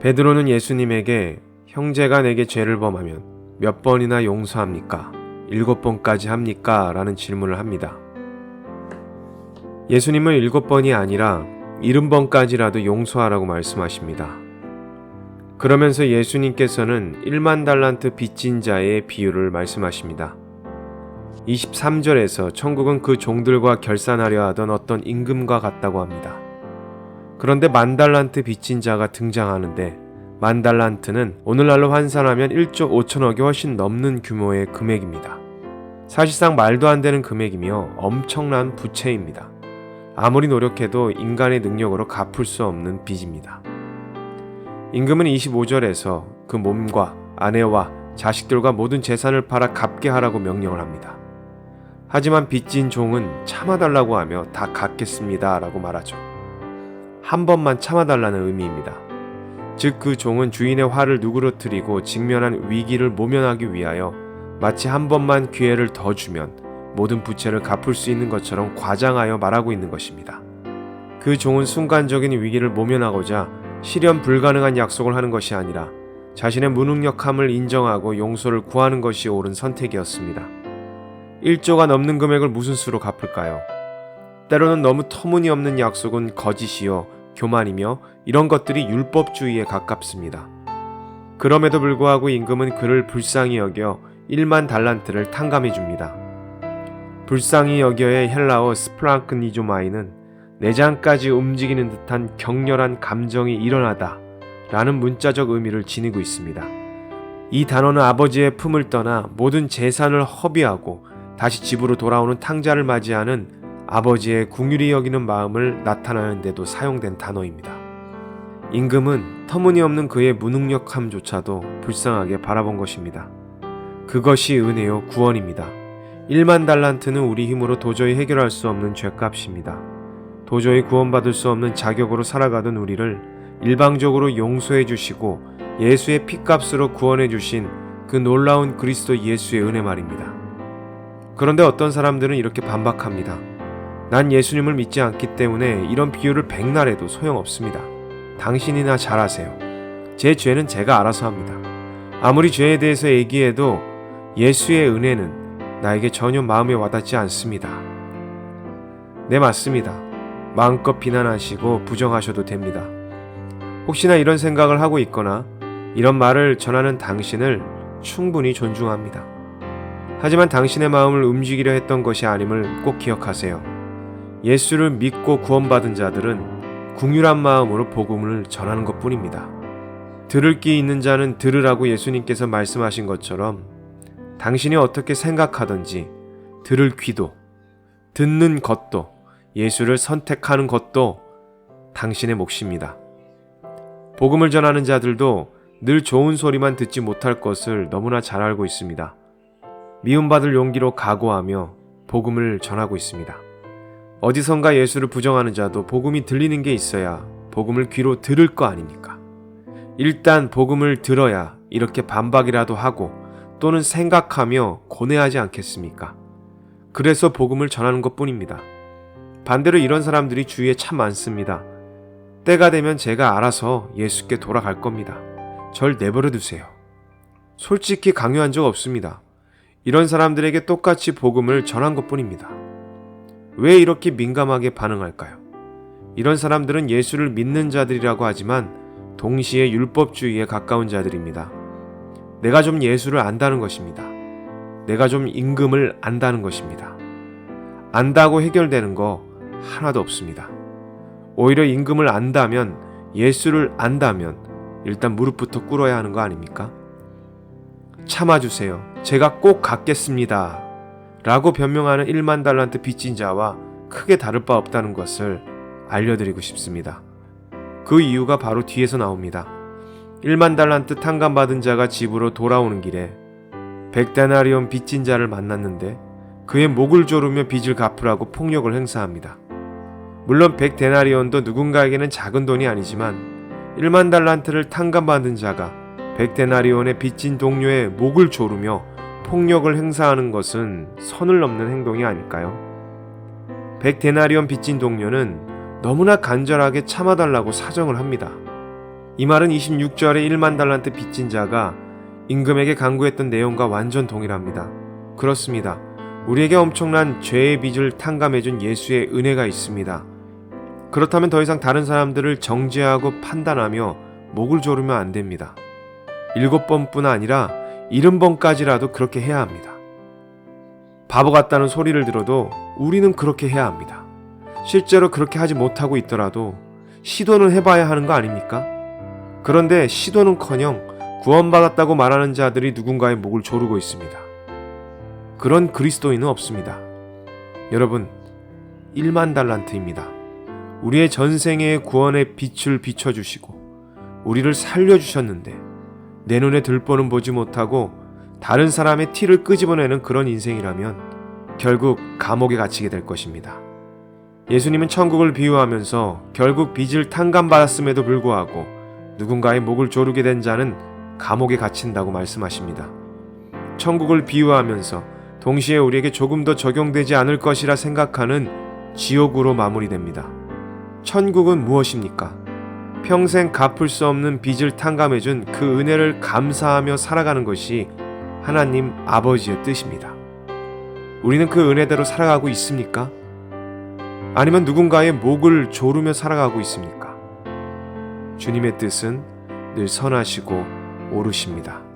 베드로는 예수님에게 형제가 내게 죄를 범하면 몇 번이나 용서합니까? 일곱 번까지 합니까? 라는 질문을 합니다. 예수님은 일곱 번이 아니라 일흔 번까지라도 용서하라고 말씀하십니다. 그러면서 예수님께서는 1만 달란트 빚진 자의 비유를 말씀하십니다. 23절에서 천국은 그 종들과 결산하려 하던 어떤 임금과 같다고 합니다. 그런데 만 달란트 빚진 자가 등장하는데 만 달란트는 오늘날로 환산하면 1조 5천억이 훨씬 넘는 규모의 금액입니다. 사실상 말도 안 되는 금액이며 엄청난 부채입니다. 아무리 노력해도 인간의 능력으로 갚을 수 없는 빚입니다. 임금은 25절에서 그 몸과 아내와 자식들과 모든 재산을 팔아 갚게 하라고 명령을 합니다. 하지만 빚진 종은 참아달라고 하며 다 갚겠습니다 라고 말하죠. 한 번만 참아달라는 의미입니다. 즉 그 종은 주인의 화를 누그러뜨리고 직면한 위기를 모면하기 위하여 마치 한 번만 기회를 더 주면 모든 부채를 갚을 수 있는 것처럼 과장하여 말하고 있는 것입니다. 그 종은 순간적인 위기를 모면하고자 실현 불가능한 약속을 하는 것이 아니라 자신의 무능력함을 인정하고 용서를 구하는 것이 옳은 선택이었습니다. 1조가 넘는 금액을 무슨 수로 갚을까요? 때로는 너무 터무니없는 약속은 거짓이요, 교만이며 이런 것들이 율법주의에 가깝습니다. 그럼에도 불구하고 임금은 그를 불쌍히 여겨 1만 달란트를 탕감해 줍니다. 불쌍히 여겨의 헬라어 스프랑크니조마이는 내장까지 움직이는 듯한 격렬한 감정이 일어나다 라는 문자적 의미를 지니고 있습니다. 이 단어는 아버지의 품을 떠나 모든 재산을 허비하고 다시 집으로 돌아오는 탕자를 맞이하는 아버지의 궁휼히 여기는 마음을 나타내는데도 사용된 단어입니다. 임금은 터무니없는 그의 무능력함조차도 불쌍하게 바라본 것입니다. 그것이 은혜요 구원입니다. 1만 달란트는 우리 힘으로 도저히 해결할 수 없는 죄값입니다. 도저히 구원받을 수 없는 자격으로 살아가던 우리를 일방적으로 용서해 주시고 예수의 피값으로 구원해 주신 그 놀라운 그리스도 예수의 은혜 말입니다. 그런데 어떤 사람들은 이렇게 반박합니다. 난 예수님을 믿지 않기 때문에 이런 비유를 백날 해도 소용없습니다. 당신이나 잘 아세요. 제 죄는 제가 알아서 합니다. 아무리 죄에 대해서 얘기해도 예수의 은혜는 나에게 전혀 마음에 와닿지 않습니다. 네, 맞습니다. 마음껏 비난하시고 부정하셔도 됩니다. 혹시나 이런 생각을 하고 있거나 이런 말을 전하는 당신을 충분히 존중합니다. 하지만 당신의 마음을 움직이려 했던 것이 아님을 꼭 기억하세요. 예수를 믿고 구원받은 자들은 궁휼한 마음으로 복음을 전하는 것 뿐입니다. 들을 귀 있는 자는 들으라고 예수님께서 말씀하신 것처럼 당신이 어떻게 생각하든지 들을 귀도, 듣는 것도, 예수를 선택하는 것도 당신의 몫입니다. 복음을 전하는 자들도 늘 좋은 소리만 듣지 못할 것을 너무나 잘 알고 있습니다. 미움받을 용기로 각오하며 복음을 전하고 있습니다. 어디선가 예수를 부정하는 자도 복음이 들리는 게 있어야 복음을 귀로 들을 거 아닙니까? 일단 복음을 들어야 이렇게 반박이라도 하고 또는 생각하며 고뇌하지 않겠습니까? 그래서 복음을 전하는 것 뿐입니다. 반대로 이런 사람들이 주위에 참 많습니다. 때가 되면 제가 알아서 예수께 돌아갈 겁니다. 절 내버려 두세요. 솔직히 강요한 적 없습니다. 이런 사람들에게 똑같이 복음을 전한 것 뿐입니다. 왜 이렇게 민감하게 반응할까요? 이런 사람들은 예수를 믿는 자들이라고 하지만 동시에 율법주의에 가까운 자들입니다. 내가 좀 예수를 안다는 것입니다. 내가 좀 임금을 안다는 것입니다. 안다고 해결되는 거 하나도 없습니다. 오히려 임금을 안다면 예수를 안다면 일단 무릎부터 꿇어야 하는 거 아닙니까? 참아주세요. 제가 꼭 갚겠습니다. 라고 변명하는 1만 달란트 빚진 자와 크게 다를 바 없다는 것을 알려드리고 싶습니다. 그 이유가 바로 뒤에서 나옵니다. 1만 달란트 탕감받은 자가 집으로 돌아오는 길에 백데나리온 빚진 자를 만났는데 그의 목을 조르며 빚을 갚으라고 폭력을 행사합니다. 물론 백데나리온도 누군가에게는 작은 돈이 아니지만 1만 달란트를 탕감받은 자가 백데나리온의 빚진 동료의 목을 조르며 폭력을 행사하는 것은 선을 넘는 행동이 아닐까요? 백 데나리온 빚진 동료는 너무나 간절하게 참아달라고 사정을 합니다. 이 말은 26절의 1만 달란트 빚진 자가 임금에게 강구했던 내용과 완전 동일합니다. 그렇습니다. 우리에게 엄청난 죄의 빚을 탕감해준 예수의 은혜가 있습니다. 그렇다면 더 이상 다른 사람들을 정죄하고 판단하며 목을 조르면 안 됩니다. 일곱 번뿐 아니라 일흔 번까지라도 그렇게 해야 합니다. 바보 같다는 소리를 들어도 우리는 그렇게 해야 합니다. 실제로 그렇게 하지 못하고 있더라도 시도는 해봐야 하는 거 아닙니까? 그런데 시도는 커녕 구원받았다고 말하는 자들이 누군가의 목을 조르고 있습니다. 그런 그리스도인은 없습니다. 여러분, 1만 달란트입니다. 우리의 전생의 구원의 빛을 비춰주시고 우리를 살려주셨는데 내 눈에 들보는 보지 못하고 다른 사람의 티를 끄집어내는 그런 인생이라면 결국 감옥에 갇히게 될 것입니다. 예수님은 천국을 비유하면서 결국 빚을 탕감받았음에도 불구하고 누군가의 목을 조르게 된 자는 감옥에 갇힌다고 말씀하십니다. 천국을 비유하면서 동시에 우리에게 조금 더 적용되지 않을 것이라 생각하는 지옥으로 마무리됩니다. 천국은 무엇입니까? 평생 갚을 수 없는 빚을 탕감해준 그 은혜를 감사하며 살아가는 것이 하나님 아버지의 뜻입니다. 우리는 그 은혜대로 살아가고 있습니까? 아니면 누군가의 목을 조르며 살아가고 있습니까? 주님의 뜻은 늘 선하시고 옳으십니다.